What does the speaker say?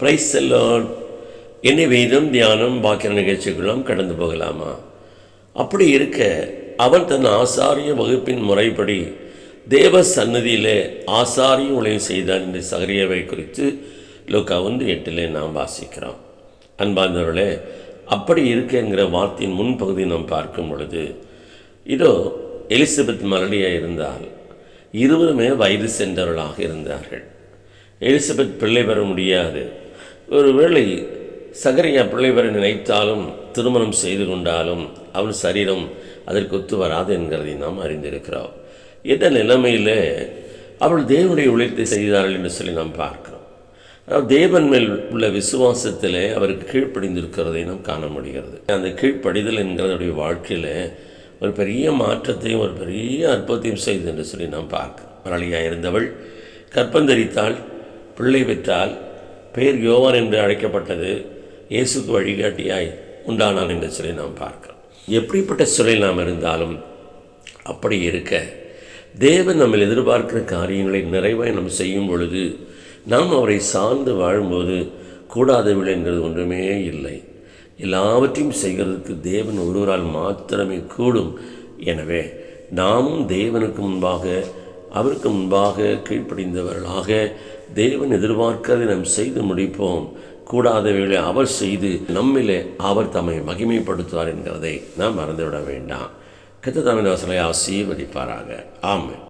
Price செல்லோன் என்னை வேதம் தியானம் பாக்கிய நிகழ்ச்சிக்குள்ளாம் கடந்து போகலாமா? அப்படி இருக்க அவன் தன் ஆசாரிய வகுப்பின் முறைப்படி தேவ சன்னதியிலே ஆசாரிய உழைவு செய்தான் என்று சகரியவை குறித்து லோக்கா வந்து எட்டிலே நாம் வாசிக்கிறோம். அன்பார்ந்தவர்களே அப்படி இருக்கங்கிற வார்த்தையின் முன்பகுதி நாம் பார்க்கும் பொழுது இதோ எலிசபெத் மரடியாக இருந்தால் இருவருமே வயது சென்றவர்களாக இருந்தார்கள். எலிசபெத் பிள்ளை பெற முடியாது. ஒருவேளை சகரியா பிள்ளைவரை நினைத்தாலும் திருமணம் செய்து கொண்டாலும் அவன் சரீரம் அதற்கு ஒத்து வராது என்கிறதை நாம் அறிந்திருக்கிறோம். எந்த நிலைமையில் அவள் தேவனுடைய உழைத்தை செய்தார்கள் என்று சொல்லி நாம் பார்க்கிறோம். தேவன் மேல் உள்ள விசுவாசத்தில் அவருக்கு கீழ்ப்படிந்திருக்கிறதை நாம் காண முடிகிறது. அந்த கீழ்ப்படிதல் என்கிறதுடைய வாழ்க்கையில் ஒரு பெரிய மாற்றத்தையும் ஒரு பெரிய அற்புதத்தையும் செய்து என்று சொல்லி நாம் பார்க்கிறோம். மரளியாக இருந்தவள் கற்பந்தரித்தாள் பிள்ளை பெற்றால் பேர் யோவான் என்று அழைக்கப்பட்டது இயேசுக்கு வழிகாட்டியாய் உண்டானான் என்று சொல்லி நாம் பார்க்கிறோம். எப்படிப்பட்ட சூழலில் நாம் இருந்தாலும் அப்படி இருக்க தேவன் நம்ம எதிர்பார்க்கிற காரியங்களை நிறைவாய் நாம் செய்யும் பொழுது நாம் அவரை சார்ந்து வாழும்போது கூடாதவில்லைங்கிறது ஒன்றுமே இல்லை. எல்லாவற்றையும் செய்கிறதுக்கு தேவன் ஒருவரால் மாத்திரமே கூடும். எனவே நாமும் தேவனுக்கு முன்பாக அவருக்கு முன்பாக கீழ்ப்படிந்தவர்களாக தேவன் எதிர்பார்க்கிறதை நாம் செய்து முடிப்போம். கூடாதவைகளை அவர் செய்து நம்மிலே அவர் தம்மை மகிமைப்படுத்துவார் என்கிறதை நாம் மறந்துவிட வேண்டாம். கத்த தமிழ் வசலை ஆசீர்வதிப்பாராக. ஆமாம்